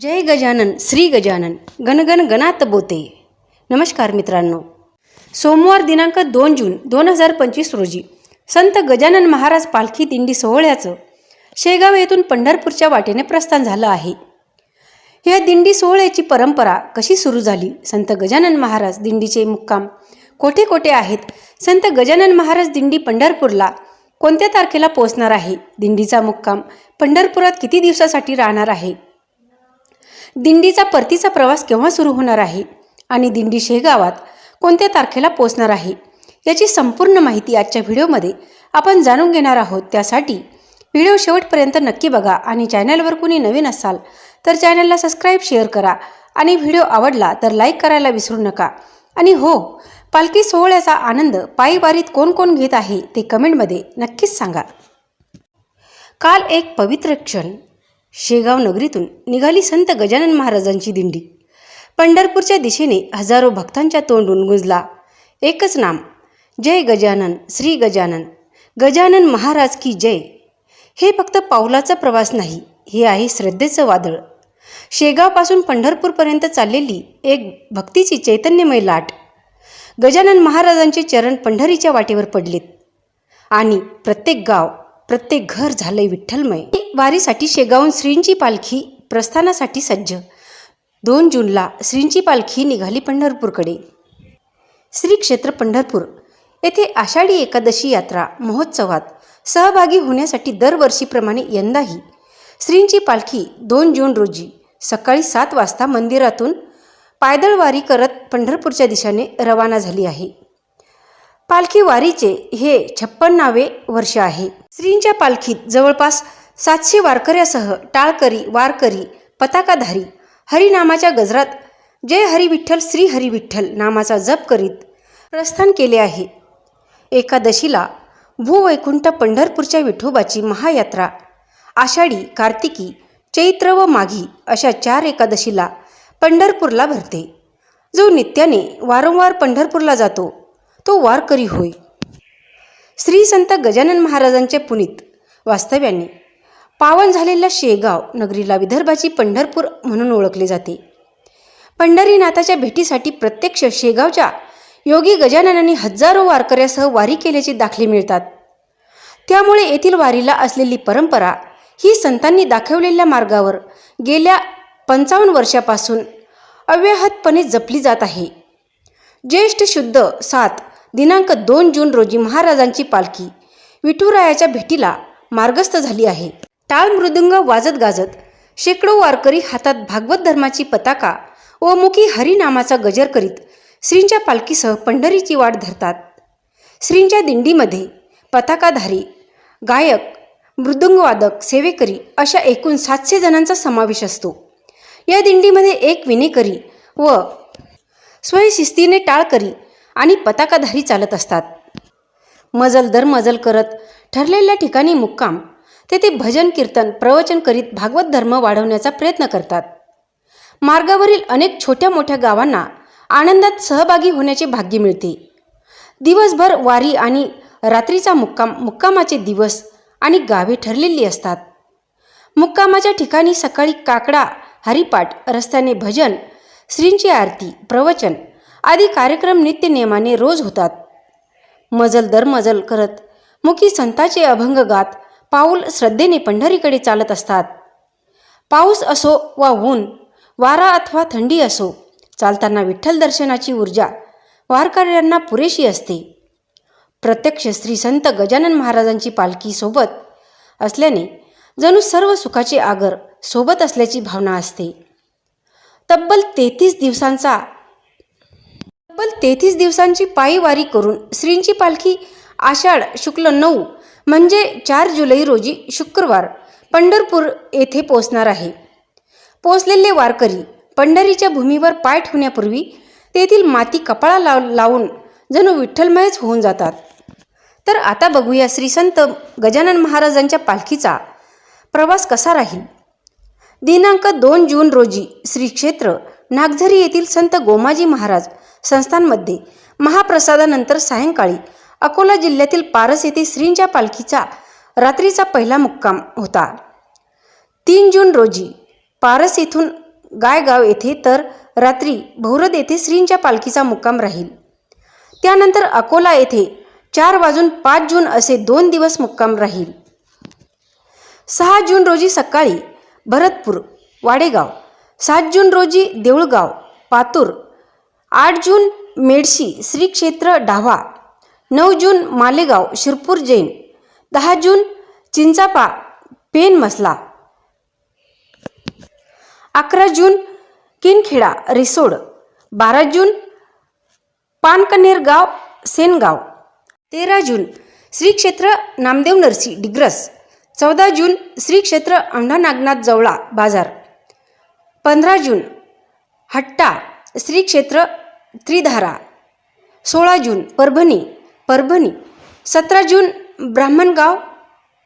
जय गजानन श्री गजानन गणगण गणात बोते. नमस्कार मित्रांनो. सोमवार दिनांक दोन जून दोन हजार पंचवीस रोजी संत गजानन महाराज पालखी दिंडी सोहळ्याचं शेगाव येथून पंढरपूरच्या वाटेने प्रस्थान झालं आहे. या दिंडी सोहळ्याची परंपरा कशी सुरू झाली? संत गजानन महाराज दिंडीचे मुक्काम कोठे कोठे आहेत? संत गजानन महाराज दिंडी पंढरपूरला कोणत्या तारखेला पोहोचणार आहे? दिंडीचा मुक्काम पंढरपुरात किती दिवसासाठी राहणार आहे? दिंडीचा परतीचा प्रवास केव्हा सुरू होणार आहे आणि दिंडी शेगावात कोणत्या तारखेला पोहोचणार आहे याची संपूर्ण माहिती आजच्या व्हिडिओमध्ये आपण जाणून घेणार आहोत. त्यासाठी व्हिडिओ शेवटपर्यंत नक्की बघा आणि चॅनलवर कुणी नवीन असाल तर चॅनलला सबस्क्राईब शेअर करा आणि व्हिडिओ आवडला तर लाईक करायला विसरू नका. आणि हो पालखी सोहळ्याचा आनंद पायीवारीत कोण कोण घेत आहे ते कमेंटमध्ये नक्कीच सांगा. काल एक पवित्र क्षण शेगाव नगरीतून निघाली संत गजानन महाराजांची दिंडी. पंढरपूरच्या दिशेने हजारो भक्तांच्या तोंडून गुंजला. एकच नाम जय गजानन श्री गजानन. गजानन महाराज की जय. हे फक्त पावलाचा प्रवास नाही हे आहे श्रद्धेचं वादळ. शेगावपासून पंढरपूरपर्यंत चाललेली एक भक्तीची चैतन्यमय लाट. गजानन महाराजांचे चरण पंढरीच्या वाटेवर पडलेत. आणि प्रत्येक गाव प्रत्येक घर झालंय विठ्ठलमय. वारीसाठी शेगावून श्रींची पालखी प्रस्थानासाठी सज्ज. दोन जूनला श्रींची पालखी निघाली पंढरपूरकडे. श्री क्षेत्र पंढरपूर. येथे आषाढी एकादशी यात्रा महोत्सवात सहभागी होण्यासाठी दरवर्षीप्रमाणे यंदाही श्रींची पालखी दोन जून रोजी सकाळी सात वाजता मंदिरातून पायदळ वारी करत पंढरपूरच्या दिशेने रवाना झाली आहे. पालखी वारीचे हे छप्पन्नावे वर्ष आहे. श्रींच्या पालखीत जवळपास सातशे वारकऱ्यासह टाळकरी वारकरी पताकाधारी हरिनामाच्या गजरात जय हरी विठ्ठल श्री हरी विठ्ठल नामाचा जप करीत प्रस्थान केले आहे. एकादशीला भूवैकुंठ पंढरपूरच्या विठोबाची महायात्रा आषाढी कार्तिकी चैत्र व माघी अशा चार एकादशीला पंढरपूरला भरते. जो नित्याने वारंवार पंढरपूरला जातो तो वारकरी होय. श्री संत गजानन महाराजांचे पुनीत वास्तव्याने पावन झालेल्या शेगाव नगरीला विदर्भाची पंढरपूर म्हणून ओळखले जाते. पंढरीनाथाच्या भेटीसाठी प्रत्यक्ष शेगावच्या योगी गजाननांनी हजारो वारकऱ्यासह वारी केल्याचे दाखले मिळतात. त्यामुळे येथील वारीला असलेली परंपरा ही संतांनी दाखवलेल्या मार्गावर गेल्या पंचावन्न वर्षापासून अव्याहतपणे जपली जात आहे. ज्येष्ठ शुद्ध सात दिनांक दोन जून रोजी महाराजांची पालखी विठुरायाच्या भेटीला मार्गस्थ झाली आहे. टाळ मृदुंग वाजत गाजत शेकडो वारकरी हातात भागवत धर्माची पताका व मुखी हरिनामाचा गजर करीत श्रींच्या पालखीसह पंढरीची वाट धरतात. श्रींच्या दिंडीमध्ये पताकाधारी गायक मृदुंगवादक सेवेकरी अशा एकूण सातशे जणांचा समावेश असतो. या दिंडीमध्ये एक विनेकरी व स्वयंशिस्तीने टाळकरी आणि पताकाधारी चालत असतात. मजल दर मजल करत ठरलेल्या ठिकाणी मुक्काम तेथे भजन कीर्तन प्रवचन करीत भागवत धर्म वाढवण्याचा प्रयत्न करतात. मार्गावरील अनेक छोट्या मोठ्या गावांना आनंदात सहभागी होण्याचे भाग्य मिळते. दिवसभर वारी आणि रात्रीचा मुक्काम मुक्कामाचे दिवस आणि गावे ठरलेली असतात. मुक्कामाच्या ठिकाणी सकाळी काकडा हरिपाठ रस्त्याने भजन श्रींची आरती प्रवचन आदी कार्यक्रम नित्यनियमाने रोज होतात. मजल दर मजल करत मुखी संताचे अभंग गात पाऊल श्रद्धेने पंढरीकडे चालत असतात. पाऊस असो वा ऊन वारा अथवा थंडी असो चालताना विठ्ठल दर्शनाची ऊर्जा वारकऱ्यांना पुरेशी असते. प्रत्यक्ष श्री संत गजानन महाराजांची पालखी सोबत असल्याने जणू सर्व सुखाचे आगर सोबत असल्याची भावना असते. तब्बल तेहतीस दिवसांचा तब्बल तेहतीस दिवसांची पायी वारी करून श्रींची पालखी आषाढ शुक्ल नऊ म्हणजे चार जुलै रोजी शुक्रवार पंढरपूर येथे पोचणार आहे. पोचलेले वारकरी पंढरीच्या भूमीवर पाय ठेवण्यापूर्वी तेथील माती कपाळा लाव लावून जणू विठ्ठलमयच होऊन जातात. तर आता बघूया श्री संत गजानन महाराजांच्या पालखीचा प्रवास कसा राहील. दिनांक दोन जून रोजी श्री क्षेत्र नागझरी येथील संत गोमाजी महाराज संस्थांमध्ये महाप्रसादानंतर सायंकाळी अकोला जिल्ह्यातील पारस येथे श्रींच्या पालखीचा रात्रीचा पहिला मुक्काम होता. तीन जून रोजी पारस येथून गायगाव येथे तर रात्री भौरद येथे श्रींच्या पालखीचा मुक्काम राहील. त्यानंतर अकोला येथे चार वाजून पाच जून असे दोन दिवस मुक्काम राहील. सहा जून रोजी सकाळी भरतपूर वाडेगाव सात जून रोजी देऊळगाव पातूर आठ जून मेडशी श्री क्षेत्र ढावा नऊ जून मालेगाव शिरपूर जैन. दहा जून चिंचापा पेन मसला. अकरा जून किनखेडा रिसोड. बारा जून पानकनेर गाव सेनगाव. तेरा जून श्री क्षेत्र नामदेव नरसी डिग्रस. चौदा जून श्री क्षेत्र औंढा नागनाथ जवळा बाजार. पंधरा जून हट्टा श्री क्षेत्र त्रिधारा. सोळा जून परभणी. परभणी. सतरा जून ब्राह्मणगाव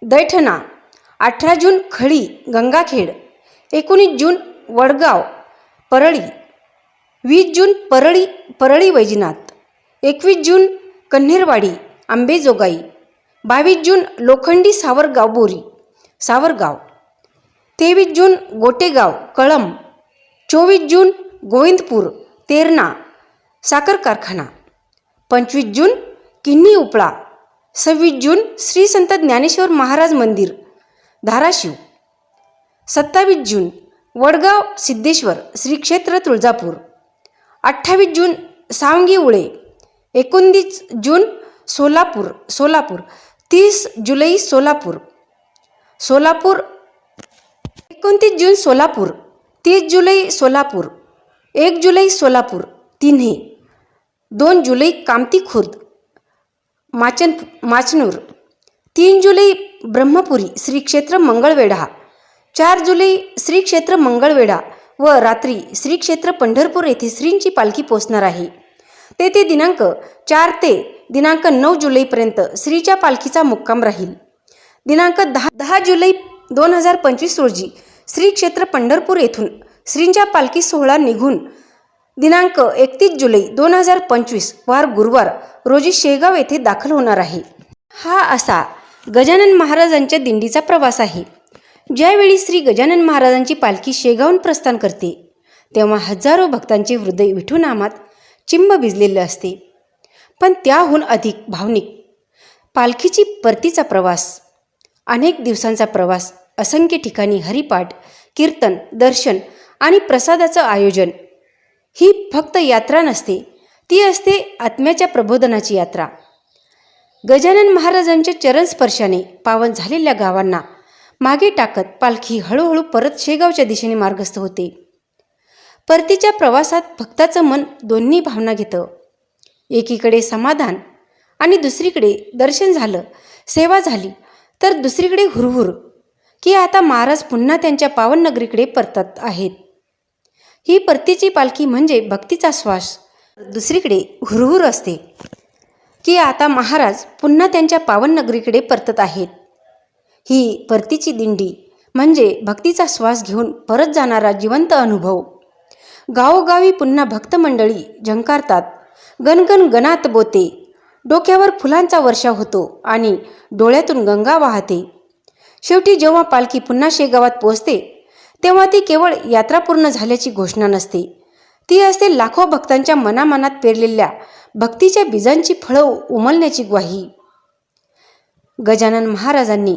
दैठणा अठरा जून खळी गंगाखेड. एकोणीस जून वडगाव परळी. वीस जून परळी परळी वैजनाथ. एकवीस जून कन्हेरवाडी आंबेजोगाई. बावीस जून लोखंडी सावरगाव बोरी सावरगाव. तेवीस जून गोटेगाव कळम चोवीस जून गोविंदपूर तेरणा साखर कारखाना. पंचवीस जून किन्नी उपळा. सव्वीस जून श्री संत ज्ञानेश्वर महाराज मंदिर. धाराशिव. सत्तावीस जून वडगाव सिद्धेश्वर श्री क्षेत्र तुळजापूर. अठ्ठावीस जून सावंगी उळे. एकोणतीस जून सोलापूर सोलापूर. तीस जुलै सोलापूर. सोलापूर. एकोणतीस जून सोलापूर. तीस जुलै सोलापूर. एक जुलै सोलापूर. तिन्हे. दोन जुलै कामती खुर्द. माचन माचनूर. तीन जुलै ब्रह्मपुरी श्री क्षेत्र मंगळवेढा. चार जुलै श्री क्षेत्र मंगळवेढा व रात्री श्री क्षेत्र पंढरपूर येथे श्रींची पालखी पोचणार आहे. तेथे दिनांक चार ते दिनांक नऊ जुलैपर्यंत श्रीच्या पालखीचा मुक्काम राहील. दिनांक दहा दहा जुलै दोन हजार पंचवीस रोजी श्री क्षेत्र पंढरपूर येथून श्रींच्या पालखी सोहळा निघून दिनांक एकतीस जुलै दोन हजार पंचवीस वार गुरुवार रोजी शेगाव येथे दाखल होणार आहे. हा असा गजानन महाराजांच्या दिंडीचा प्रवास आहे. ज्यावेळी श्री गजानन महाराजांची पालखी शेगावून प्रस्थान करते तेव्हा हजारो भक्तांचे हृदय विठूनामात चिंब भिजलेले असते. पण त्याहून अधिक भावनिक पालखीची परतीचा प्रवास अनेक दिवसांचा प्रवास असंख्य ठिकाणी हरिपाठ कीर्तन दर्शन आणि प्रसादाचं आयोजन ही फक्त यात्रा नसते ती असते आत्म्याच्या प्रबोधनाची यात्रा. गजानन महाराजांच्या चरणस्पर्शाने पावन झालेल्या गावांना मागे टाकत पालखी हळूहळू परत शेगावच्या दिशेने मार्गस्थ होते. परतीच्या प्रवासात भक्ताचं मन दोन्ही भावना घेतं. एकीकडे समाधान आणि दुसरीकडे दर्शन झालं सेवा झाली तर दुसरीकडे हुरहुर की आता महाराज पुन्हा त्यांच्या पावन नगरीकडे परतत आहेत. ही परतीची पालखी म्हणजे भक्तीचा श्वास. दुसरीकडे हुरहुर असते. की आता महाराज पुन्हा त्यांच्या पावन नगरीकडे परतत आहेत. ही परतीची दिंडी म्हणजे भक्तीचा श्वास घेऊन परत जाणारा जिवंत अनुभव. गावोगावी पुन्हा भक्तमंडळी झंकारतात. गणगण गणात बोते. डोक्यावर फुलांचा वर्षा होतो आणि डोळ्यातून गंगा वाहते. शेवटी जेव्हा पालखी पुन्हा शेगावात पोहोचते तेव्हा ती केवळ यात्रा पूर्ण झाल्याची घोषणा नसते. ती असते लाखो भक्तांच्या मनामनात पेरलेल्या भक्तीच्या बीजांची फळं उमलण्याची ग्वाही. गजानन महाराजांनी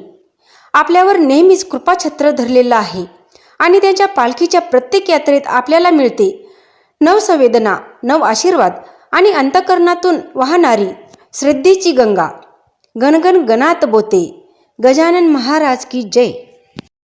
आपल्यावर नेहमीच कृपाछत्र धरलेलं आहे आणि त्यांच्या पालखीच्या प्रत्येक यात्रेत आपल्याला मिळते नवसंवेदना नव आशीर्वाद आणि अंतकरणातून वाहणारी श्रद्धेची गंगा. गणगण गणात बोते. गजानन महाराज की जय.